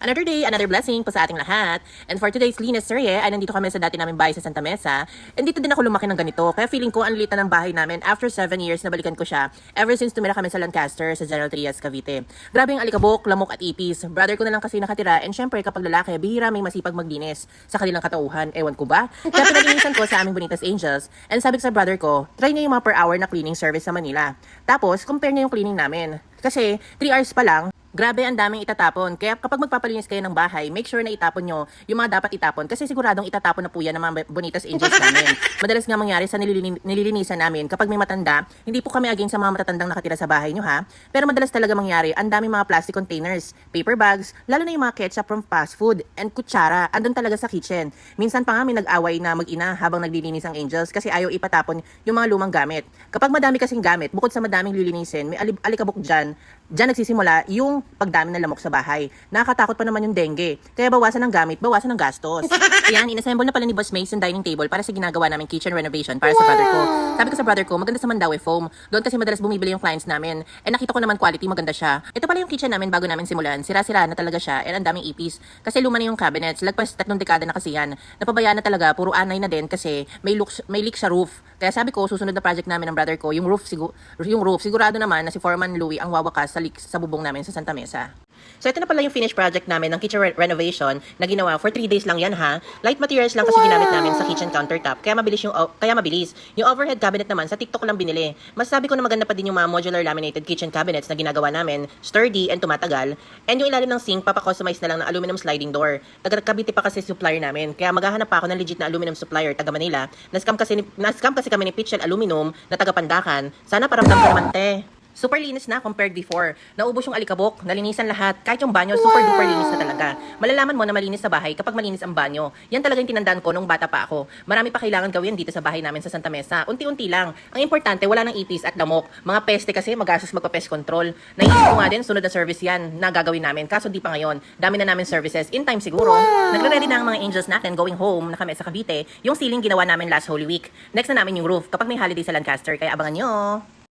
Another day, another blessing po sa ating lahat. And for today's Linis Serye, ay nandito kami sa dati naming bahay sa Santa Mesa. And dito din ako lumaki ng ganito. Kaya feeling ko ang liit na ng bahay namin. After 7 years, nabalikan ko siya. Ever since tumira kami sa Lancaster, sa General Trias, Cavite. Grabe yung alikabok, lamok at ipis. Brother ko na lang kasi nakatira. And syempre, kapag lalaki, bihira may masipag maglinis sa kanilang katauhan. Ewan ko ba? Kaya pinalinisan ko sa aming Bonitas Angels. And sabi ko sa brother ko, try niya yung mga per hour na cleaning service sa Manila. Tapos, compare niya yung cleaning namin. Kasi 3 hours pa lang, Grabe, ang daming itatapon. Kaya kapag magpapalinis kayo ng bahay, make sure na itapon nyo yung mga dapat itapon. Kasi siguradong itatapon na po yan ng mga bonitas angels namin. Madalas nga mangyari sa nililin- nililinisan namin, kapag may matanda, hindi po kami against sa mga matatandang nakatira sa bahay nyo ha. Pero madalas talaga mangyari, ang daming mga plastic containers, paper bags, lalo na yung mga ketchup from fast food, and kutsara, andun talaga sa kitchen. Minsan pa nga may nag-away na mag-ina habang naglilinis ang angels kasi ayaw ipatapon yung mga lumang gamit. Kapag madami kasing gamit, bukod sa madaming lilinisin, may alikabok dyan, dyan nagsisimula yung pagdami ng lamok sa bahay. Nakakatakot pa naman yung dengue. Kaya bawasan ng gamit, bawasan ng gastos. Ayan, inassemble na pala ni Boss Mason dining table para sa ginagawa namin kitchen renovation para sa brother ko. Sabi ko sa brother ko, maganda sa Mandawi foam. Doon kasi madalas bumibili yung clients namin. And nakita ko naman quality, maganda siya. Ito pala yung kitchen namin bago namin simulan. Sira-sira na talaga siya and ang daming ipis. Kasi luma na yung cabinets. Lagpas tatlong dekada na kasi yan. Napabayaan na talaga, puro anay na din kasi may, look, may leak sa roof. Kaya sabi ko, susunod na project namin ng brother ko, yung roof, sigu- yung roof sigurado naman na si Foreman Louie ang wawakas sa sa bubong namin sa Santa Mesa. So ito na pala yung finished project namin ng kitchen re- renovation na ginawa for 3 days lang yan ha. Light materials lang kasi ginamit namin sa kitchen countertop. Kaya mabilis yung kaya mabilis. Yung overhead cabinet naman sa TikTok lang binili. Masasabi ko na maganda pa din yung mga modular laminated kitchen cabinets na ginagawa namin, sturdy and tumatagal. And yung ilalim ng sink papa-customize na lang ng aluminum sliding door. Taga Cavite pa kasi supplier namin. Kaya maghahanap pa ako ng legit na aluminum supplier taga Manila. Na-scam kasi ni, na-scam kasi kami ni Pitchell Aluminum na taga Pandakan. Sana paramdam ka naman te. Super linis na compared before. Naubos yung alikabok, nalinisan lahat. Kahit yung banyo, super duper linis na talaga. Malalaman mo na malinis sa bahay kapag malinis ang banyo. Yan talaga yung tinandaan ko nung bata pa ako. Marami pa kailangan gawin dito sa bahay namin sa Santa Mesa. Unti-unti lang. Ang importante, wala nang ipis at lamok. Mga peste kasi magastos magpa-pest control. Naisip ko nga din, sunod na service yan na gagawin namin. Kaso di pa ngayon. Dami na namin services. In time siguro. Nagre-ready na ang mga angels natin going home na kami sa Cavite. Yung ceiling ginawa namin last Holy Week. Next na namin yung roof kapag may holiday sa Lancaster. Kaya abangan nyo.